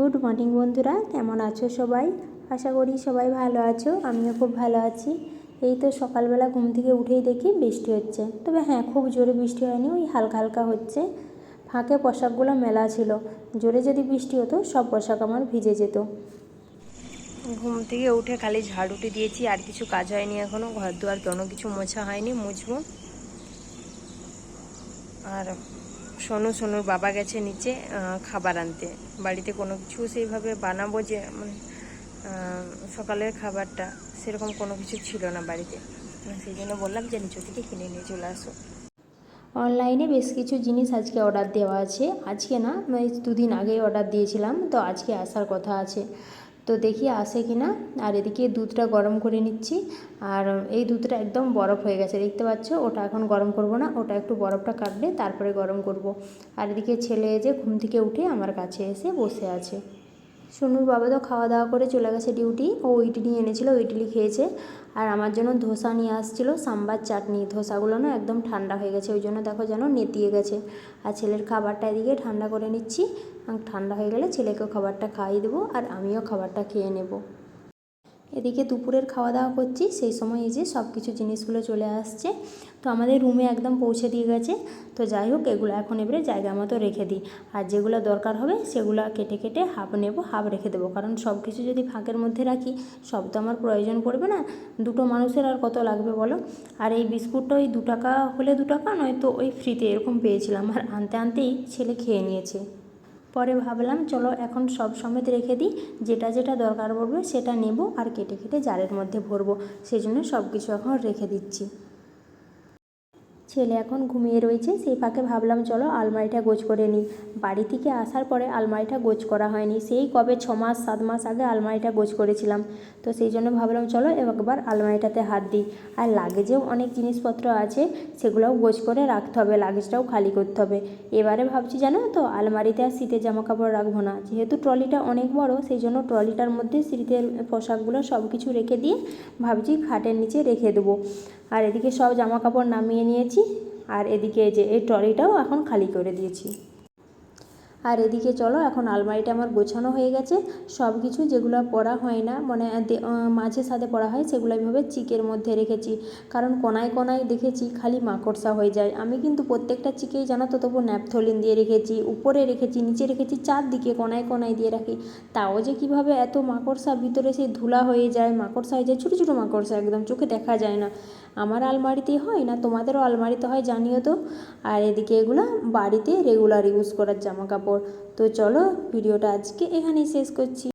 Good morning বন্ধুরা, কেমন আছো সবাই? আশা করি সবাই ভালো আছো, আমিও খুব ভালো আছি। এই তো সকালবেলা ঘুম থেকে উঠেই দেখি বৃষ্টি হচ্ছে। তবে হ্যাঁ খুব জোরে বৃষ্টি হয়নি, ওই হালকা হালকা হচ্ছে। ফাঁকে পোশাকগুলো মেলা ছিল, জোরে যদি বৃষ্টি হতো, সব পোশাক আমার ভিজে যেত। ঘুম থেকে উঠে খালি ঝাড়ুটি দিয়েছি, আর কিছু কাজ হয়নি এখনও ঘর দুয়ার কোনো কিছু মোছা হয়নি, মুছবো। আর সোনু, সোনুর বাবা গেছে নিচে খাবার আনতে। বাড়িতে কোনো কিছু সেইভাবে বানাবো যে মানে সকালের খাবারটা, সেরকম কোনো কিছু ছিল না বাড়িতে। সেই জন্য বললাম যে, নিচু থেকে কিনে নিয়ে চলে আসো। অনলাইনে বেশ কিছু জিনিস আজকে অর্ডার দেওয়া আছে। আজকে না এই দুদিন আগেই অর্ডার দিয়েছিলাম, তো আজকে আসার কথা আছে। তো দেখি আসে কি না। আর এদিকে দুধটা গরম করে নিচ্ছি। আর এই দুধটা একদম বরফ হয়ে গেছে, দেখতে পাচ্ছ? ওটা এখন গরম করব না, ওটা একটু বরফটা কাটলে তারপরে গরম করব। আর এদিকে ছেলে যে ঘুম থেকে উঠে আমার কাছে এসে বসে আছে। সোনুর বাবা তো খাওয়া দাওয়া করে চলে গেছে ডিউটি। ও ইডলি এনেছিল ইডলি খেয়েছে। আর আমার জন্য ধোসা নিয়ে আসছিল, সাম্বার চাটনি। ধোসাগুলো না একদম ঠান্ডা হয়ে গেছে, ওই জন্য দেখো যেন নেতিয়ে গেছে। আর ছেলের খাবারটা এদিকে ঠান্ডা করে নিচ্ছি। ঠান্ডা হয়ে গেলে ছেলেকেও খাবারটা খাইয়ে দেবো, আর আমিও খাবারটা খেয়ে নেব। এদিকে দুপুরের খাওয়া দাওয়া করছি, সেই সময় এই যে সব কিছু জিনিসগুলো চলে আসছে। তো আমাদের রুমে একদম পৌঁছে দিয়ে গেছে। তো যাই হোক, এগুলো এখন এবারে জায়গা মতো রেখে দিই। আর যেগুলো দরকার হবে, সেগুলো কেটে কেটে হাফ নেব, হাফ রেখে দেবো। কারণ সব কিছু যদি ফাঁকের মধ্যে রাখি, সব তো আমার প্রয়োজন পড়বে না। দুটো মানুষের আর কত লাগবে বলো? আর এই বিস্কুটটা ওই দু টাকা হলে দু টাকা, নয়তো ওই ফ্রিতে এরকম পেয়েছিলাম। আর আনতে আনতেই ছেলে খেয়ে নিয়েছে। পরে ভাবলাম, চলো এখন সব সমেত রেখে দিই। যেটা যেটা দরকার পড়বে সেটা নেব আর কেটে কেটে জারের মধ্যে ভরবো। সেই জন্য সব কিছু এখন রেখে দিচ্ছি। ছেলে এখন ঘুমিয়ে রয়েছে, সেই ফাঁকে ভাবলাম, চলো আলমারিটা গোছ করে নিই। বাড়ি থেকে আসার পরে আলমারিটা গোছ করা হয়নি। সেই কবে ছ মাস, সাত মাস আগে আলমারিটা গোছ করেছিলাম। তো সেই জন্য ভাবলাম, চলো একবার আলমারিটাতে হাত দিই। আর লাগেজেও অনেক জিনিসপত্র আছে, সেগুলোও গোছ করে রাখতে হবে, লাগেজটাও খালি করতে হবে। এবারে ভাবছি, জানো তো, আলমারিতে আর শীতের জামা কাপড় রাখব না। যেহেতু ট্রলিটা অনেক বড়, সেই জন্য ট্রলিটার মধ্যে শীতের পোশাকগুলো সব কিছু রেখে দিয়ে ভাবছি খাটের নিচে রেখে দেবো। আর এদিকে সব জামা কাপড় নামিয়ে নিয়েছি, আর এদিকে যে এই ট্রলিটাও এখন খালি করে দিয়েছি। আর এদিকে চলো, এখন আলমারিটা আমার গোছানো হয়ে গেছে। সব কিছু যেগুলো পরা হয় না মানে মাঝে সাথে পরা হয়, সেগুলো এইভাবে চিকের মধ্যে রেখেছি। কারণ কোনায় কোনায় দেখেছি খালি মাকড়সা হয়ে যায়। আমি কিন্তু প্রত্যেকটা চিকেই জানো তো, তবু ন্যাপথলিন দিয়ে রেখেছি, উপরে রেখেছি, নিচে রেখেছি, চারদিকে কোনায় কোনায় দিয়ে রাখি। তাও যে কীভাবে এত মাকড়সা, ভিতরে সেই ধুলা হয়ে যায়, মাকড়সা হয়ে যায়, ছোটো ছোটো মাকড়সা একদম, চোখে দেখা যায় না। আমার আলমারিতে হয় না? তোমাদেরও আলমারিতে হয়, জানিও তো। আর এদিকে এগুলো বাড়িতে রেগুলার ইউজ করার জামা কাপড় তো চলো ভিডিওটা আজকে এখানেই শেষ করছি।